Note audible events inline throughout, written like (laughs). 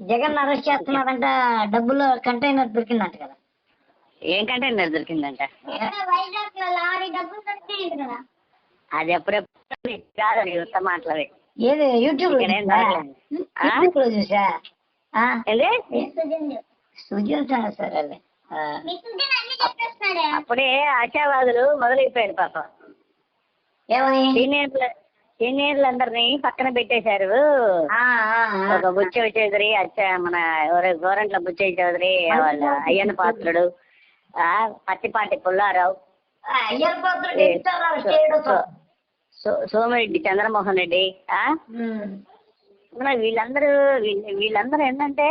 Jagan arrest చేస్తున్నారంట డబ్బులు container దొరికిందంట కదా. ఏం కంటైనర్ దొరికిందంట? వైజాగ్లో లారీ డబ్బులు దొరికినాయంట కదా. అది ఎప్పుడెప్పుడు కాదు మాటలది. ఏది యూట్యూబ్లో చూసా? సుజన్ సరే అప్పుడే ఆశావాదులు మొదలైపోయారు పాపం. ఏమని? సీనియర్లు అందరినీ పక్కన పెట్టేశారు. ఒక బుచ్చయ్య చౌదరి అచ్చ మన గోరంట్ల బుచ్చయ్య చౌదరి వాళ్ళ అయ్యన్న పాత్రుడు ఆ పత్తిపాటి పుల్లారావు. సోమిరెడ్డి చంద్రమోహన్ రెడ్డి వీళ్ళందరూ వీళ్ళ- వీళ్ళందరూ ఏంటంటే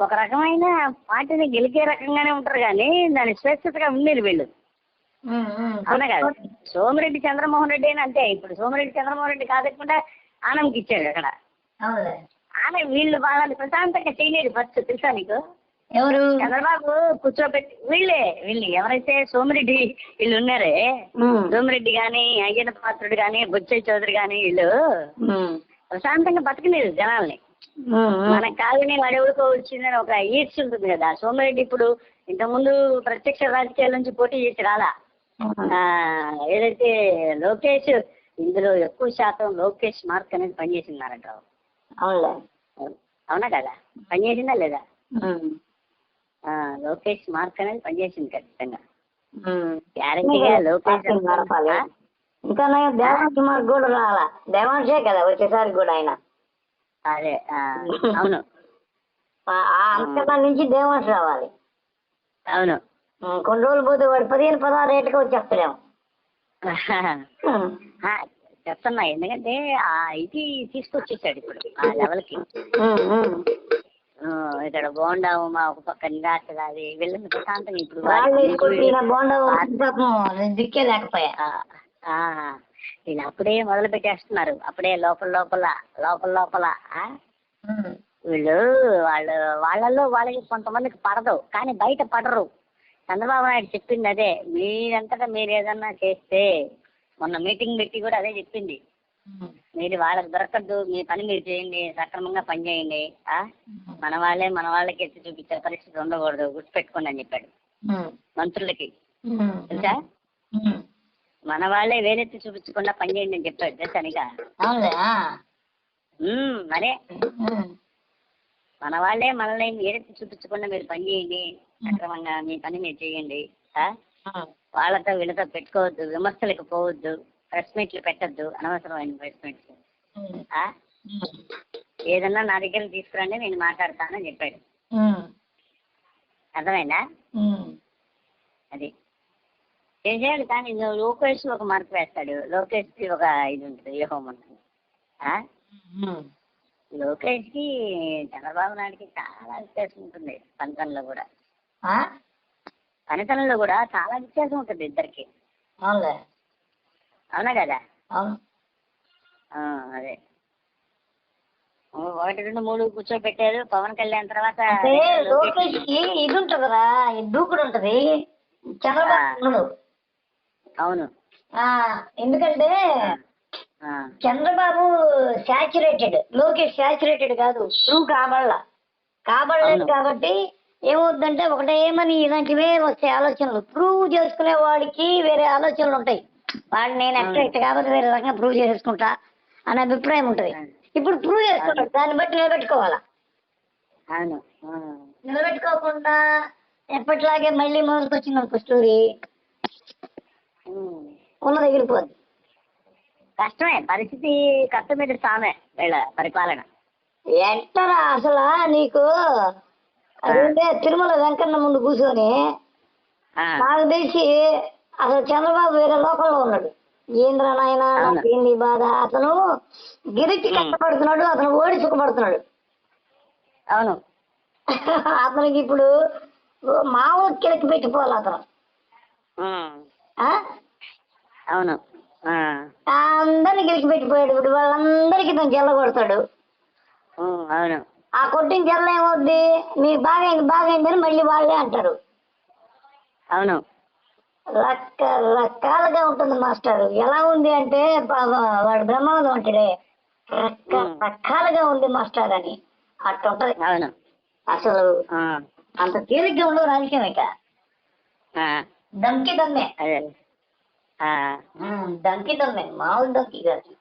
ఒక రకమైన పార్టీని గెలికే రకంగానే ఉంటారు కానీ దాని స్వేచ్ఛతగా ఉండేది వీళ్ళు. అవునా కదా. సోమిరెడ్డి చంద్రమోహన్ రెడ్డి అని అంతే. ఇప్పుడు సోమిరెడ్డి చంద్రమోహన్ రెడ్డి కాదకుండా ఆనంద్కి ఇచ్చాడు అక్కడ. ఆమె వీళ్ళు వాళ్ళని ప్రశాంతంగా చేయలేదు ఫస్ట్ తెలుసా నీకు? ఎవరు? చంద్రబాబు కూర్చోబెట్టి వీళ్ళే. వీళ్ళు ఎవరైతే సోమిరెడ్డి వీళ్ళు ఉన్నారే సోమిరెడ్డి గాని అయ్యన్న పాత్రుడు గాని బుచ్చయ్య చౌదరి గాని వీళ్ళు ప్రశాంతంగా బతకలేదు జనాల్ని. ఉమ్, ఉమ్. మన కాలనీ వాడెవరికో వచ్చిందని ఒక ఈడ్చి ఉంటుంది కదా. సోమిరెడ్డి ఇప్పుడు ఇంతకుముందు ప్రత్యక్ష రాజకీయాల నుంచి పోటీ చేసి రాలా? ఏదైతే లోకేష్ ఇందులో ఎక్కువ శాతం లోకేష్ మార్క్ అనేది పనిచేసిందన్నట్టు అవునులే. అవునా కదా? పనిచేసిందా లేదా? లోకేష్ మార్క్ అనేది పనిచేసింది ఖచ్చితంగా. గ్యారంటీగా లోకేష్. ఇంకా దేవాంశ్ కుమార్ కూడా రావాలా? దేవాంశే కదా వచ్చేసారి కూడా ఆయన? అదే అవును. అంతకన్నా నుంచి దేవాంశ్ రావాలి. అవును. కొన్ని రోజులు పోతే వాడు పదిహేను పదహారు రేటుకి (laughs) ఆ, చెప్తున్నా ఎందుకంటే ఆ ఇది తీసుకొచ్చేసాడు ఇప్పుడు ఆ లెవెల్కి. ఇక్కడ బోండా ఉమా ఒక పక్క నిరాశరాది వీళ్ళని ప్రశాంతంగా ఇప్పుడు దిక్కే లేకపోయా అప్పుడే మొదలు పెట్టేస్తున్నారు అప్పుడే లోపల లోపల లోపల లోపల వీళ్ళు వాళ్ళు వాళ్ళల్లో వాళ్ళకి కొంతమందికి పడదు కానీ బయట పడరు. చంద్రబాబు నాయుడు చెప్పింది అదే. మీరంతటా మీరు ఏదన్నా చేస్తే మొన్న మీటింగ్ పెట్టి కూడా అదే చెప్పింది. మీరు వాళ్ళకి దొరకద్దు మీ పని మీరు చేయండి సక్రమంగా పని చేయండి? మన వాళ్ళే మన వాళ్ళకి ఎత్తి చూపించే పరిస్థితి ఉండకూడదు గుర్తుపెట్టుకోండి అని చెప్పాడు. మంత్రులకి. తెలుసా. మన వాళ్ళే వేలెత్తి చూపించకుండా పని చేయండి అని చెప్పాడు తెలుసా నీకా? అవునులే ఆ. ఉమ్, మరే మన వాళ్ళే మనల్ని వేలెత్తి చూపించకుండా మీరు పని చేయండి సక్రమంగా మీ పని మీరు చేయండి వాళ్ళతో వీళ్ళతో పెట్టుకోవద్దు విమర్శలకు పోవద్దు ప్రెస్ మీట్లు పెట్టద్దు అనవసరమైన ప్రెస్? ఉమ్, ఏదన్నా నా దగ్గర తీసుకురండి నేను మాట్లాడతానని చెప్పాడు. అర్థమైందా. అది. ఏం చేయాలి కానీ లోకేష్ ఒక మార్క్ వేస్తాడు. లోకేష్కి ఒక ఇది ఉంటుంది వ్యూహం ఉంటుంది. ఆ? ఉమ్. లోకేష్కి చంద్రబాబు నాయుడుకి చాలా వ్యత్యాసం ఉంటుంది పనితనంలో కూడా? పనితనంలో కూడా చాలా వ్యత్యాసం ఉంటుంది ఇద్దరికి. అవునులే. అవునా కదా? అవును. ఆ, అదే. ఒకటి రెండు మూడు కూర్చోబెట్టారు. పవన్ కళ్యాణ్ తర్వాత లోకేష్కి ఇది ఉంటదిరా ఈ దూకుడు ఉంటది. చంద్రబాబు. అవును. ఆ ఎందుకంటే చంద్రబాబు శాచురేటెడ్ లోకేష్ శాచురేటెడ్ కాదు. ప్రూవ్ కాబడలా. కాబడలేదు. కాబట్టి ఏమవుద్దంటే ఒకటేమని ఇలాంటివే వస్తాయి ఆలోచనలు. ప్రూవ్ చేసుకునే వాడికి వేరే ఆలోచనలు ఉంటాయి. వాడు నేను ఎట్లా కాబట్టి వేరే రకంగా ప్రూవ్ చేసుకుంటా అనే అభిప్రాయం ఉంటది. ఇప్పుడు ప్రూవ్ చేసుకుంటాడు దాన్ని బట్టి నిలబెట్టుకోవాలా? అవును. నిలబెట్టుకోకుండా ఎప్పటిలాగే మళ్ళీ మొదలుకు వచ్చింది అనుకో స్టోరీ ఉమ్. ఉన్నది ఎగిరిపోద్ది కష్టమే. పరిస్థితి కష్టం మీద సామే వీళ్ళ పరిపాలన. ఎంటరా అసలు నీకు? అదేంటే తిరుమల వెంకన్న ముందు కూర్చొని నాకు తెలిసి అసలు చంద్రబాబు వేరే లోకంలో ఉన్నాడు. ఏంద్రా నాయన ఏంది బాధ? అతను గిరికి కష్టపడుతున్నాడు అతను ఓడి సుఖపడుతున్నాడు. అవును. అతనికి ఇప్పుడు మామూలు కిలకి పెట్టిపోవాలి అతను? అవును. అందరిని గిరికి పెట్టిపోయాడు ఇప్పుడు. వాళ్ళందరికీ తను జల్ల కొడతాడు అవును. ఆ కొట్టిన జల్ల ఏమవుద్ది? మీకు బాగైంది బాగైందని మళ్ళీ వాళ్ళే అంటారు. అవును. రక రకాలుగా ఉంటుంది మాస్టర్. ఎలా ఉంది అంటే వాడు బ్రహ్మానందం అంటాడే. రకరకాలుగా ఉంది మాస్టర్ అని. అట్టుంటది అవును. అసలు అంత తేలిగ్గా ఉండదు రాజకీయం ఇక. దంకి దమ్మే దంకి దమ్మే మామూలు దంకి కాదు.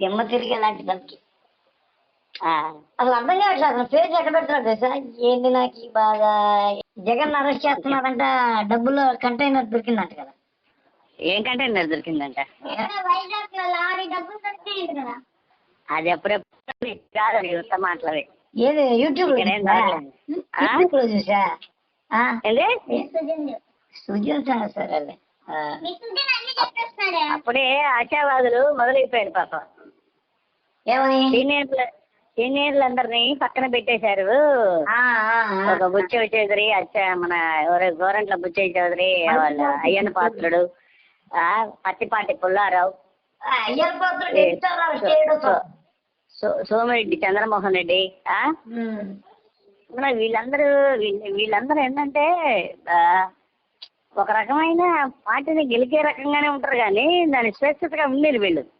దిమ్మ తిరిగే లాంటి దంకి. అసలు అర్థం కావట్లేదు అసలు పేరు ఎక్కడ పెడుతున్నాడు తెలుసా? ఏంది నాకు ఈ బాధ? జగన్ అరెస్ట్ చేస్తున్నారంట డబ్బులు కంటైనర్ దొరికిందంట కదా. ఏం కంటైనర్ దొరికిందంట? అది ఎప్పుడెప్పుడు కాదు మాటలవి. ఏది యూట్యూబ్లో చూసా? సుజన్ సార్ అప్పుడే ఆశావాదులు మొదలైపోయారు పాపం. ఏమని? సీనియర్లు సీనియర్లందరినీ పక్కన పెట్టేశారు. ఒక బుచ్చయ్య చౌదరి అచ్చ మన ఎవరు గోరంట్ల బుచ్చయ్య చౌదరి వాళ్ళ అయ్యన్న పాత్రుడు పత్తిపాటి పుల్లారావు. సోమిరెడ్డి చంద్రమోహన్ రెడ్డి వీళ్ళందరూ వీళ్ళ- వీళ్ళందరూ ఏంటంటే ఒక రకమైన పార్టీని గెలికే రకంగానే ఉంటారు కానీ దాని స్వేచ్ఛతగా ఉండేది వీళ్ళు.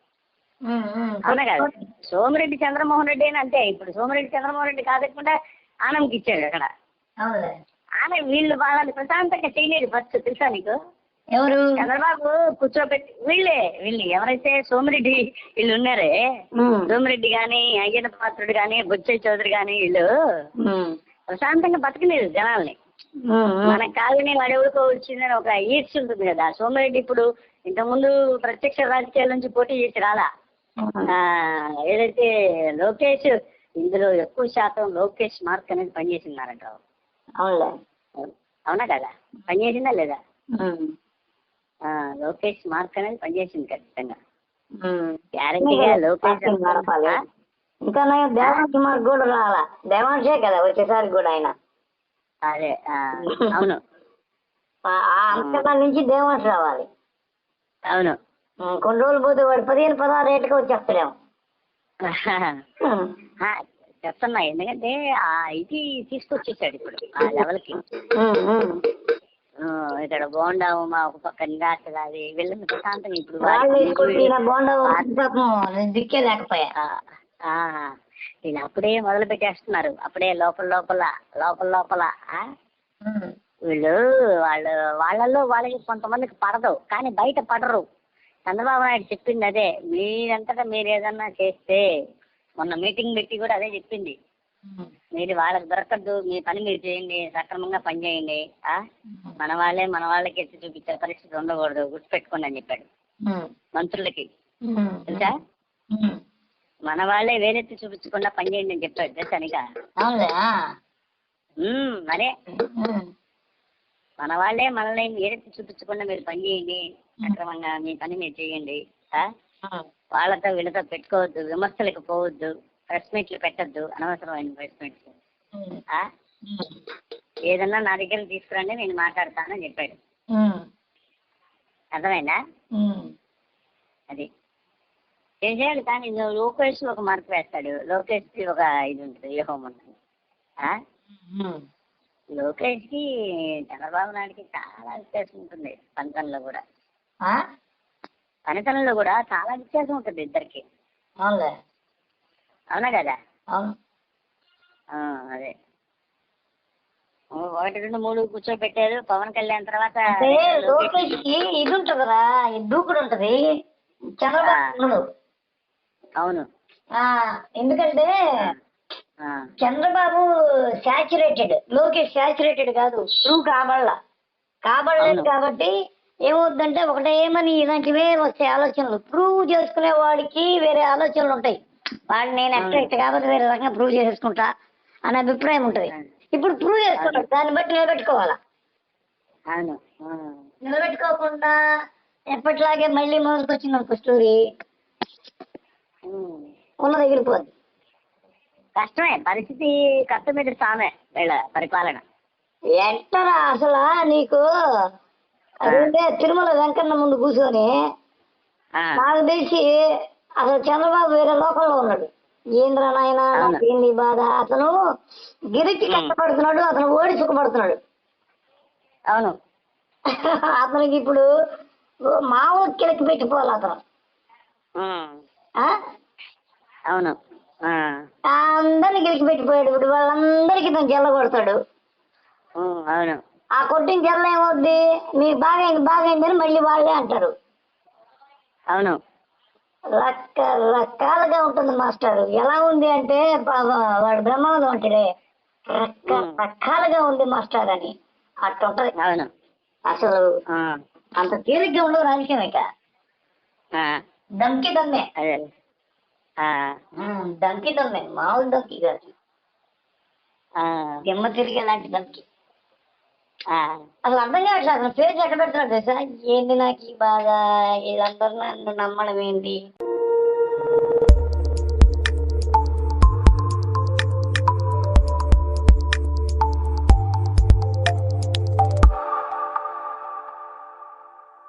అవునా కాదు? సోమిరెడ్డి చంద్రమోహన్ రెడ్డి అని అంతే. ఇప్పుడు సోమిరెడ్డి చంద్రమోహన్ రెడ్డి కాదకుండా ఆనంద్కి ఇచ్చాడు అక్కడ. ఆమె వీళ్ళు వాళ్ళని ప్రశాంతంగా చేయలేదు ఫస్ట్. తెలుసా నీకు? ఎవరు? చంద్రబాబు కూర్చోబెట్టి వీళ్ళే. వీళ్ళు ఎవరైతే సోమిరెడ్డి వీళ్ళు ఉన్నారే. సోమిరెడ్డి గాని అయ్యన్న పాత్రుడు గాని బుచ్చయ్య చౌదరి గాని వీళ్ళు. ప్రశాంతంగా బతకలేదు జనాల్ని. ఉమ్, ఉమ్. మన కాలనీ వాడెవరికో వచ్చిందని ఒక ఈడ్స్ ఉంటుంది కదా. సోమిరెడ్డి ఇప్పుడు ఇంతకుముందు ప్రత్యక్ష రాజకీయాల నుంచి పోటీ చేసి రాలా? ఏదైతే లోకేష్ ఇందులో ఎక్కువ శాతం లోకేష్ మార్క్ అనేది పనిచేసిందారంట అవునులే. అవునా కదా? పనిచేసిందా లేదా? లోకేష్ మార్క్ అనేది పనిచేసింది ఖచ్చితంగా. గ్యారంటీగా లోకేష్. ఇంకా దేవాంశ్ కుమార్ కూడా రాలా. దేవాంశే కదా వచ్చేసారి కూడా ఆయన. అదే అవును. అంతకాలం నుంచి దేవాంశ్ రావాలి. అవును. కొన్ని రోజులు పోతే వాడు పదిహేను పదహారు రేటుకి. (laughs) ఆ, చెప్తున్నా ఎందుకంటే ఆ ఇది తీసుకొచ్చేసాడు ఇప్పుడు ఆ లెవెల్కి ఇక్కడ బోండా మా ఒక పక్క నిరాశలు అది వీళ్ళని ప్రశాంతంగా ఇప్పుడు దిక్కే లేకపోయా వీళ్ళు అప్పుడే మొదలు పెట్టేస్తున్నారు అప్పుడే లోపల లోపల లోపల లోపల. వీళ్ళు వాళ్ళు వాళ్ళల్లో వాళ్ళకి కొంతమందికి పడదు కానీ బయట పడరు చంద్రబాబు నాయుడు చెప్పింది అదే మీరంతటా మీరు ఏదన్నా చేస్తే మొన్న మీటింగ్ పెట్టి కూడా అదే చెప్పింది. మీరు వాళ్ళకి దొరకద్దు మీ పని మీరు చేయండి సక్రమంగా పని చేయండి? మన వాళ్ళే మన వాళ్ళకి ఎత్తి చూపించే పరిస్థితి ఉండకూడదు గుర్తుపెట్టుకోండి అని చెప్పాడు. మంత్రులకి. తెలుసా. మన వాళ్ళే వేలెత్తి చూపించకుండా పని చేయండి అని చెప్పాడు తెలుసా మరే. మన వాళ్ళే మనల్ని వేలెత్తి చూపించకుండా మీరు పని చేయండి. సక్రమంగా మీ పని మీరు చేయండి. వాళ్ళతో వీళ్ళతో పెట్టుకోవద్దు విమర్శలకు పోవద్దు ప్రెస్ మీట్లు పెట్టద్దు అనవసరమైన ప్రెస్ మీట్స్. ఏదన్నా నా దగ్గర తీసుకురండి నేను మాట్లాడతానని చెప్పాడు. అర్థమైందా. అది. ఏం చేయాలి? కానీ లోకేష్ ఒక మార్క్ వేస్తాడు. లోకేష్కి ఒక ఇది ఉంటుంది వ్యూహం ఉంటుంది. ఆ? ఉమ్. లోకేష్కి చంద్రబాబు నాయుడుకి చాలా వ్యత్యాసం ఉంటుంది పనితనంలో కూడా? పనితనంలో కూడా చాలా వ్యత్యాసం ఉంటుంది ఇద్దరికి. అవునులే. అవునా కదా? అవును. అదే. ఒకటి రెండు మూడు కూర్చోబెట్టారు. పవన్ కళ్యాణ్ తర్వాత లోకేష్కి ఇది ఉంటదిరా ఈ దూకుడు ఉంటది. చంద్రబాబు. అవును. ఎందుకంటే చంద్రబాబు శాచురేటెడ్ లోకేష్ శాచురేటెడ్ కాదు ప్రూవ్ కాబడల. కాబడలేదు. కాబట్టి ఏమవుద్దంటే ఒకటేమని ఇలాంటివే వస్తాయి ఆలోచనలు. ప్రూవ్ చేసుకునే వాడికి వేరే ఆలోచనలు ఉంటాయి. వాడు నేను ఎట్లా ఇట్లా కాబట్టి వేరే రకంగా ప్రూవ్ చేసుకుంటా అనే అభిప్రాయం ఉంటది. ఇప్పుడు ప్రూవ్ చేసుకుంటాడు దాన్ని బట్టి నిలబెట్టుకోవాలా? నిలబెట్టుకోకుండా ఎప్పటిలాగే మళ్ళీ మొదలుకు వచ్చింది అనుకో స్టోరీ ఉమ్. ఉన్నది ఎగిరిపోద్ది కష్టమే పరిస్థితి కష్టం మీద సామే వీళ్ళ పరిపాలన. ఎట్టరా అసలు నీకు? అదేంటే తిరుమల వెంకన్న ముందు కూర్చొని నాకు తెలిసి అసలు చంద్రబాబు వేరే లోకంలో ఉన్నాడు. ఏంద్రా నాయన. ఏంది బాధ? అతను గిరికి. కష్టపడుతున్నాడు అతను ఓడి సుఖపడుతున్నాడు. అవును. (laughs) అతనికి ఇప్పుడు మామూలు కిలకి పెట్టిపోవాలి అతను? అవును. అందరిని గెలిచి పెట్టిపోయాడు ఇప్పుడు వాళ్ళందరికీ తను జల్ల కొడతాడు. అవును. ఆ కొట్టిన జల్ల ఏమవుద్ది? మీకు బాగైంది బాగైందని మళ్ళీ వాళ్ళే అంటారు. అవును. రక రకాలుగా ఉంటుంది మాస్టర్. ఎలా ఉంది అంటే వాడు బ్రహ్మానందం అంటాడే. రక రకాలుగా ఉంది మాస్టర్ అని. అట్టుంటది అవును. అసలు అంత తేలిగ్గా ఉండవు రాజకీయం ఇక. దమ్కి దమ్మే. దంకి దమ్మే మామూలు దంకి కాదు. ఆ, దిమ్మ తిరిగే లాంటి దంకి ఆ, అసలు అర్థం కావట్లేదు అసలు పేరు ఎక్కడ పెడుతున్నాడు తెలుసా? ఏంది నాకు ఈ బాధ? వీళ్ళందరూ నన్ను నమ్మడం ఏంటి